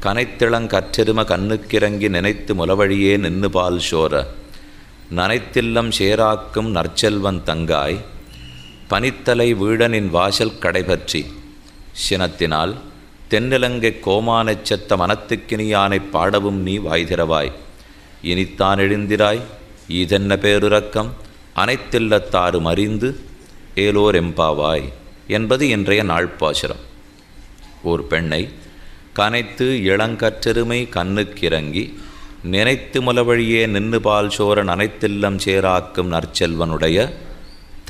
கனைத்திளங்கற்றெரும கண்ணுக்கிறங்கி நினைத்து முலவழியே நின்னு பால் சோர நனைத்தில்லம் சேராக்கும் நற்செல்வன் தங்காய் பனித்தலை வீடனின் வாசல் கடைபற்றி. சினத்தினால் தென்னிலங்கை கோமானச் செத்த மனத்துக்கினியானைப் பாடவும் நீ வாய்திரவாய் இனித்தான் எழுந்திராய் ஈதென்ன பேருறக்கம்? அனைத்தில்லத்தாரும் அறிந்து ஏலோர் எம்பாவாய். என்பது இன்றைய நாள்பாசுரம் ஓர் பெண்ணை கனைத்து இளங்கற்றெருமை கண்ணுக்கிறங்கி நினைத்து முலவழியே நின்று பால் சோரன் அனைத்தில்லம் சேராக்கும் நற்செல்வனுடைய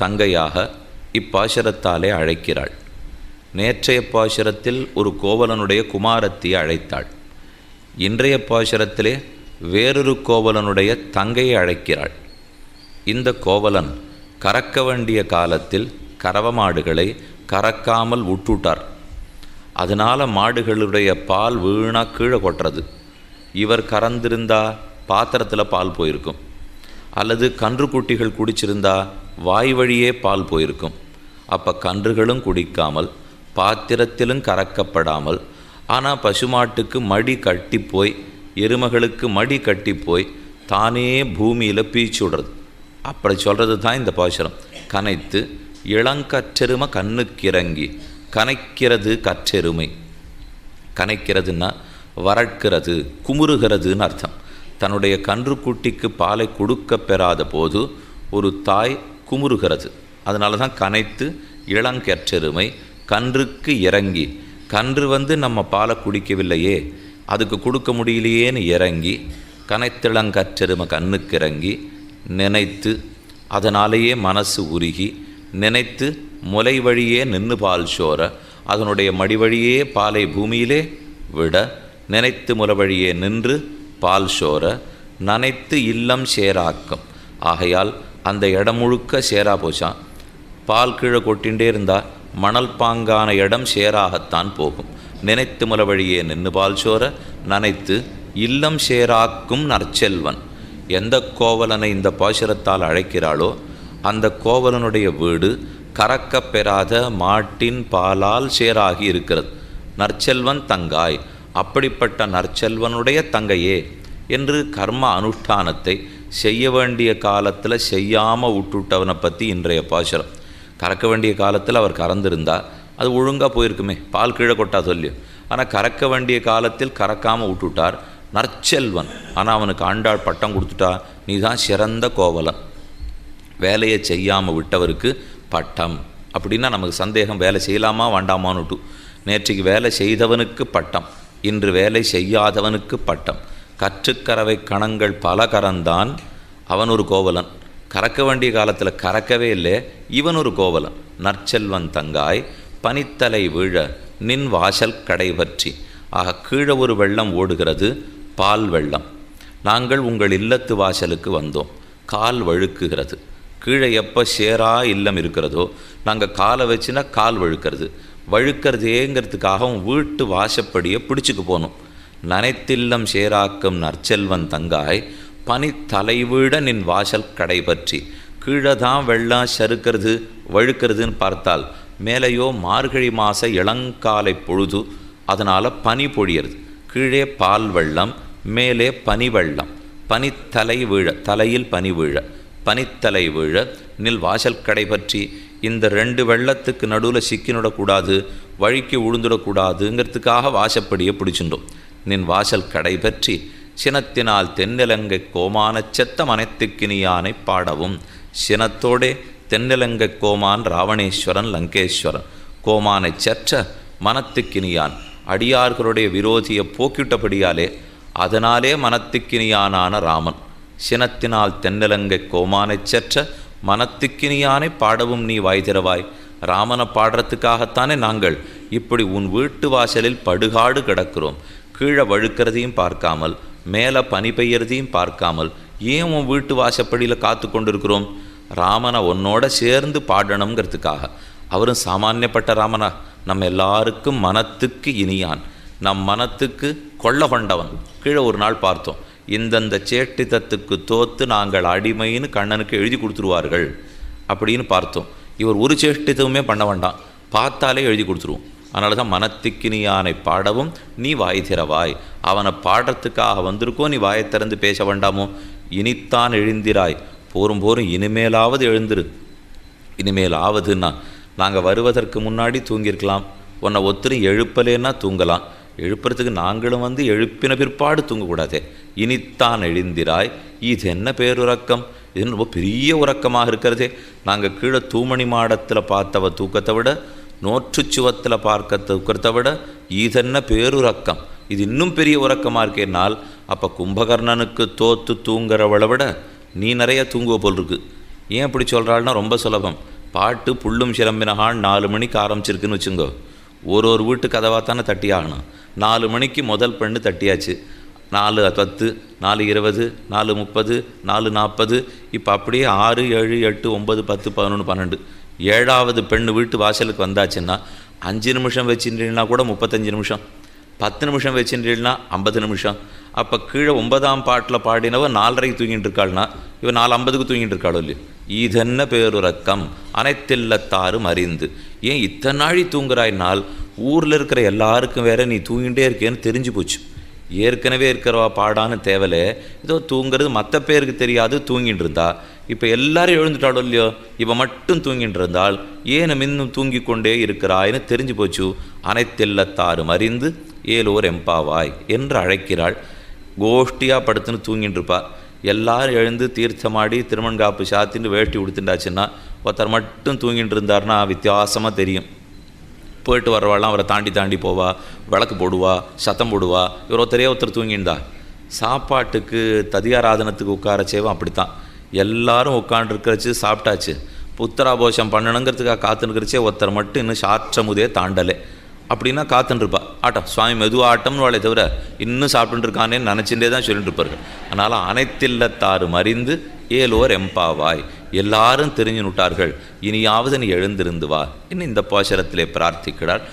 தங்கையாக இப்பாசுரத்தாலே அழைக்கிறாள். நேற்றைய பாசுரத்தில் ஒரு கோவலனுடைய குமாரத்தியை அழைத்தாள். இன்றைய பாசுரத்திலே வேறொரு கோவலனுடைய தங்கையை அழைக்கிறாள். இந்த கோவலன் கறக்க வேண்டிய காலத்தில் கறவமாடுகளை கறக்காமல் உட்டுட்டார் அதனால் மாடுகளுடைய பால் வீணாக கீழே கொட்டுறது. இவர் கறந்திருந்தா பாத்திரத்தில் பால் போயிருக்கும். அல்லது கன்றுக்குட்டிகள் குடிச்சிருந்தா வாய் வழியே பால் போயிருக்கும். அப்போ கன்றுகளும் குடிக்காமல் பாத்திரத்திலும் கறக்கப்படாமல் ஆனால் பசுமாட்டுக்கு மடி கட்டி போய் எருமகளுக்கு மடி கட்டி போய் தானே பூமியில் பீச்சு விடுறது. அப்படி சொல்கிறது தான் இந்த பாசுரம். கனைத்து இளங்கற்றெருமை கண்ணுக்கிறங்கி கனைக்கிறது கற்றெருமை. கனைக்கிறதுன்னா வறட்கிறது குமுறுகிறதுன்னு அர்த்தம். தன்னுடைய கன்றுக்குட்டிக்கு பாலை கொடுக்க பெறாத போது ஒரு தாய் குமுறுகிறது. அதனால தான் கனைத்து இளங்கற்றெருமை கன்றுக்கு இறங்கி கன்று வந்து நம்ம பாலை குடிக்கவில்லையே அதுக்கு கொடுக்க முடியலையேன்னு இறங்கி கனைத்திளங்கற்றெருமை கண்ணுக்கு இறங்கி நினைத்து அதனாலேயே மனசு உருகி நினைத்து முலை வழியே நின்று பால் சோர அதனுடைய மடி வழியே பாலை பூமியிலே விட நினைத்து முலை வழியே நின்று பால் சோர நனைத்து இல்லம் சேராக்கும். ஆகையால் அந்த இடம் முழுக்க சேரா போச்சான் பால் கீழே கொட்டின்றே இருந்தால் மணல் பாங்கான இடம் சேராகத்தான் போகும். நினைத்து முல வழியே நின்று பால் சோர நனைத்து இல்லம் சேராக்கும் நற்செல்வன். எந்த கோவலனை இந்த பாசுரத்தால் அழைக்கிறாளோ அந்த கோவலனுடைய வீடு கறக்கப் பெறாத மாட்டின் பாலால் சேராகி இருக்கிறது. நற்செல்வன் தங்காய். அப்படிப்பட்ட நற்செல்வனுடைய தங்கையே என்று கர்ம அனுஷ்டானத்தை செய்ய வேண்டிய காலத்தில் செய்யாமல் விட்டுவிட்டவனை பற்றி இன்றைய பாசுரம். கறக்க வேண்டிய காலத்தில் அவர் கறந்திருந்தால் அது ஒழுங்காக போயிருக்குமே. பால் கீழே கொட்டா சொல்லியும் ஆனால் கறக்க வேண்டிய காலத்தில் கறக்காமல் விட்டுவிட்டார் நற்செல்வன். ஆனால் அவனுக்கு ஆண்டாள் பட்டம் கொடுத்துட்டா. நீ தான் சிறந்த கோவலன். வேலையை செய்யாமல் விட்டவருக்கு பட்டம். அப்படின்னா நமக்கு சந்தேகம் வேலை செய்யலாமா வேண்டாமான்னுட்டு நேற்றைக்கு வேலை செய்தவனுக்கு பட்டம். இன்று வேலை செய்யாதவனுக்கு பட்டம். கற்றுக்கறவை கணங்கள் பல கரந்தான் அவன் ஒரு கோவலன். கறக்க வேண்டிய காலத்தில் கறக்கவே இல்லை இவன் ஒரு கோவலன். நற்செல்வன் தங்காய் பனித்தலை வீழ நின் வாசல் கடை பற்றி. ஆக கீழே ஒரு வெள்ளம் ஓடுகிறது பால் வெள்ளம். நாங்கள் உங்கள் இல்லத்து வாசலுக்கு வந்தோம். கால் வழுக்குகிறது. கீழே எப்போ சேரா இல்லம் இருக்கிறதோ நாங்கள் காலை வச்சுனா கால் வழுக்கிறது. வழுக்கிறதேங்கிறதுக்காக உன் வீட்டு வாசப்படியை பிடிச்சிக்கு போனோம் நனைத்தில்லம் சேராக்கும் நற்செல்வன் தங்காய் பனி தலைவீட நின் வாசல் கடை பற்றி கீழே தான் வெள்ளம் சறுக்கிறது வழுக்கிறதுன்னு பார்த்தால் மேலேயோ மார்கழி மாத இளங்காலை பொழுது அதனால் பனி பொழியறது. கீழே பால் வெள்ளம் மேலே பனி வெள்ளம். பனித்தலை வீழ தலையில் பனி வீழ. பனித்தலை விழ நில் வாசல் கடை பற்றி இந்த ரெண்டு வெள்ளத்துக்கு நடுவில் சிக்கினுடக்கூடாது வழிக்கு உழுந்துடக்கூடாதுங்கிறதுக்காக வாசப்படியை பிடிச்சிட்டோம். நின் வாசல் கடை பற்றி சினத்தினால் தென்னிலங்கை கோமானச் செத்த மனைத்துக்கினியானை பாடவும் சினத்தோடே தென்னிலங்கை கோமான் ராவணேஸ்வரன் லங்கேஸ்வரன். கோமானைச் செற்ற மனத்துக்கினியான் அடியார்களுடைய விரோதியை போக்கிட்டபடியாலே அதனாலே மனத்துக்கினியானான ராமன். சினத்தினால் தென்னலங்கை கோமானைச் செற்ற மனத்துக்கினியானை பாடவும் நீ வாய் திறவாய். ராமனை பாடுறதுக்காகத்தானே நாங்கள் இப்படி உன் வீட்டு வாசலில் படுகாடு கிடக்கிறோம். கீழே வழுக்கிறதையும் பார்க்காமல் மேலே பனி பெய்யறதையும் பார்க்காமல் ஏன் உன் வீட்டு வாசப்படியில் காத்து கொண்டிருக்கிறோம்? ராமனை உன்னோட சேர்ந்து பாடணுங்கிறதுக்காக அவரும் சாமானியப்பட்ட ராமனா? நம்ம எல்லாருக்கும் மனத்துக்கு இனியான். நம் மனத்துக்கு கொள்ள கொண்டவன். கீழே ஒரு நாள் பார்த்தோம். இந்தந்த சேட்டித்தத்துக்கு தோத்து நாங்கள் அடிமைன்னு கண்ணனுக்கு எழுதி கொடுத்துருவார்கள் அப்படின்னு பார்த்தோம். இவர் ஒரு சேஷ்டித்தவுமே பண்ண வேண்டாம். பார்த்தாலே எழுதி கொடுத்துருவோம். அதனால தான் யானை பாடவும் நீ வாய் திறவாய். அவனை பாடுறதுக்காக வந்திருக்கோ நீ வாயை திறந்து பேச வேண்டாமோ. இனித்தான் எழுந்திராய். போரும் போரும் இனிமேலாவது எழுந்துரு. இனிமேல் ஆவதுன்னா நாங்கள் வருவதற்கு முன்னாடி தூங்கியிருக்கலாம். உன்னை ஒத்துரு எழுப்பலேன்னா தூங்கலாம். எழுப்புறதுக்கு நாங்களும் வந்து எழுப்பின பிற்பாடு தூங்கக்கூடாதே. இனித்தான் எழுந்திராய். இது என்ன பேருறக்கம்? இது ரொம்ப பெரிய உறக்கமாக இருக்கிறதே. நாங்கள் கீழே தூமணி மாடத்தில் பார்த்தவ தூக்கத்தை விட நோற்றுச்சுவத்தில் பார்க்க தூக்கத்தை விட இதென்ன பேருறக்கம்? இது இன்னும் பெரிய உறக்கமாக இருக்கேனால் அப்போ கும்பகர்ணனுக்கு தோத்து தூங்குறவளை விட நீ நிறைய தூங்குவ போல் இருக்கு ஏன் இப்படி சொல்கிறாள்னா ரொம்ப சுலபம். பாட்டு புள்ளும் சிலம்பினகான் நாலு மணிக்கு ஆரம்பிச்சிருக்குன்னு வச்சுங்கோ. ஒரு ஒரு வீட்டு கதவாக தானே தட்டி ஆகணும். நாலு மணிக்கு முதல் பெண்ணு தட்டியாச்சு. நாலு பத்து நாலு இருபது நாலு முப்பது நாலு நாற்பது இப்போ அப்படியே ஆறு ஏழு எட்டு ஒம்பது பத்து பதினொன்று பன்னெண்டு. ஏழாவது பெண்ணு வீட்டு வாசலுக்கு வந்தாச்சுன்னா அஞ்சு நிமிஷம் வச்சுட்டீங்கன்னா கூட முப்பத்தஞ்சு நிமிஷம். பத்து நிமிஷம் வச்சுட்டீங்கன்னா ஐம்பது நிமிஷம். அப்போ கீழே ஒன்பதாம் பாட்டில் பாடினவ நாலரைக்கு தூங்கிட்டு இருக்காள்னா இவன் நாலு ஐம்பதுக்கு தூங்கிட்டு இருக்காளோ இல்லையோ? இதென்ன பேருறக்கம்? அனைத்தில்லத்தாரும் அறிந்து. ஏன் இத்தனை நாழி தூங்குறாய்னால் ஊரில் இருக்கிற எல்லாருக்கும் வேற நீ தூங்கிட்டே இருக்கேன்னு தெரிஞ்சு போச்சு. ஏற்கனவே இருக்கிறவா பாடான்னு தேவையில்ல ஏதோ தூங்குறது மற்ற பேருக்கு தெரியாது தூங்கிட்டு இருந்தா. இப்போ எல்லாரும் எழுந்துட்டாளோ இல்லையோ? இவன் மட்டும் தூங்கிட்டு இருந்தால் ஏன் இன்னும் தூங்கி கொண்டே இருக்கிறாய்னு தெரிஞ்சு போச்சு. அனைத்தெல்லத்தாரும் அறிந்து ஏலூர் எம்பாவாய் என்று அழைக்கிறாள். கோஷ்டியாக படுத்துன்னு தூங்கிட்டு இருப்பா எல்லாரும் எழுந்து தீர்த்தமாடி திருமண்காப்பு சாத்தின்னு வேட்டி உடுத்துட்டாச்சுன்னா ஒருத்தர் மட்டும் தூங்கிட்டு இருந்தார்னா வித்தியாசமாக தெரியும். போயிட்டு வரவாள்லாம் அவரை தாண்டி தாண்டி போவா விளக்கு போடுவா சத்தம் போடுவா. இவர் ஒருத்தரே ஒருத்தர் தூங்கியிருந்தா சாப்பாட்டுக்கு ததியாராதனத்துக்கு செய்வோம் அப்படித்தான். எல்லாரும் உட்காண்டிருக்கிறச்சு சாப்பிட்டாச்சு. புத்தராபோஷம் பண்ணணுங்கிறதுக்காக காத்துனுக்கிறச்சே ஒருத்தர் மட்டும் இன்னும் சாற்றமுதே தாண்டலை. அப்படின்னா காத்துன்ருப்பா ஆட்டம். சுவாமி மெதுவாக ஆட்டம்னு வாழை தவிர இன்னும் சாப்பிட்டுட்டு நினச்சிட்டே தான் சொல்லிட்டு இருப்பார்கள் அதனால் அனைத்தில்லத்தாரும் அறிந்து ஏலோர் எம்பாவாய். எல்லாரும் தெரிஞ்சு நுட்டார்கள் இனியாவது நீ எழுந்திருந்து வா. இன்னும் இந்த போஷரத்திலே பிரார்த்திக்கிறாள்